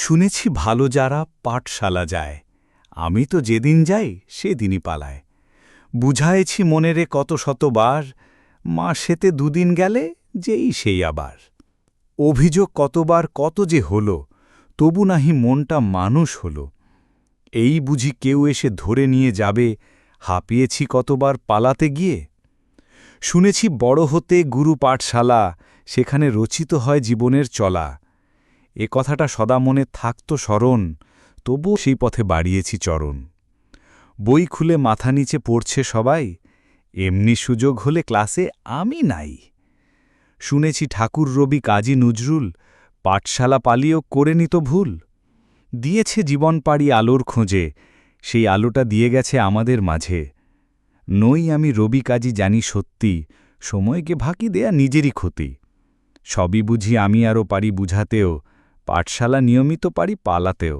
শুনেছি ভালো যারা পাঠশালা যায়। আমি তো যেদিন যাই, সেদিনই পালায়। বুঝায়েছি মনেরে কত শতবার মা সেতে দুদিন গেলে যেই সেই আবার। অভিযোগ কতবার কত যে হল, তবু নাহি মনটা মানুষ হল। এই বুঝি কেউ এসে ধরে নিয়ে যাবে, হাঁপিয়েছি কতবার পালাতে গিয়ে। শুনেছি বড় হতে গুরু পাঠশালা, সেখানে রচিত হয় জীবনের চলা। এ কথাটা সদা মনে থাকত স্মরণ তবু সেই পথে বাড়িয়েছি চরণ। বই খুলে মাথা নিচে পড়ছে সবাই, এমনি সুযোগ হলে ক্লাসে আমি নাই। শুনেছি ঠাকুর রবি কাজী নজরুল, পাঠশালা পালিয়েও করে নিত ভুল। দিয়েছে জীবন পাড়ি আলোর খোঁজে, সেই আলোটা দিয়ে গেছে আমাদের মাঝে। নই আমি রবি কাজী জানি সত্যি, সময়কে ভাকি দেয়া নিজেরই ক্ষতি। সবই বুঝি আমি আরও পারি বুঝাতেও পাঠশালা নিয়মিত পারি পালাতেও।